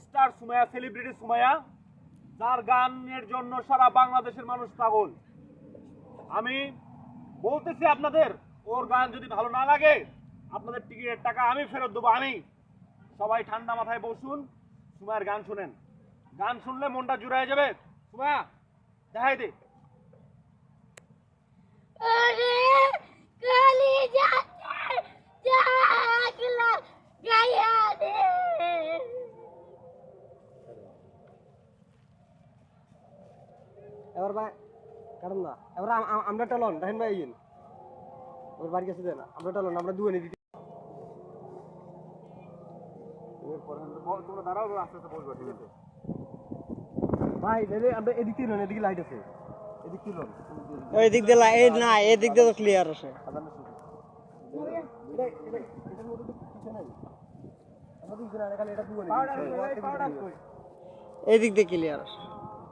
Star Sumaiya, celebrity Sumaiya, যার গানের জন্য সারা বাংলাদেশের মানুষ পাগল। আমি বলতেছি আপনাদের, ওর গান যদি ভালো না লাগে, আপনাদের টিকিটের টাকা আমি ফেরত দেবো, আমি। সবাই ঠান্ডা মাথায় বসুন, সুমায়ের গান শুনেন। গান শুনলে মনটা জুড়ায় যাবে। সুমায়া, দেখাই দে। এবার ভাই কারণ না এবার আম- আম- আমরা টালন দেখেন ভাই ইন ওর বাড়ি কাছে দেন আমরা টালন আমরা দুয়ে নিয়ে দিতে তোমরা দাঁড়াও আস্তে আস্তে ঠিক আছে ভাই আমরা এদিক থেকে এদিকে লাইট আছে। এদিক থেকে ওই দিক দিয়ে এই না এই দিক দিয়ে তো ক্লিয়ার আছে। এটা এটা এটার মধ্যে তো কিছু নাই। আমাদের ইজরা খালি এটা দুয়ে পাউডার নিয়ে কই, পাউডার কই? এই দিক দিয়ে ক্লিয়ার আছে।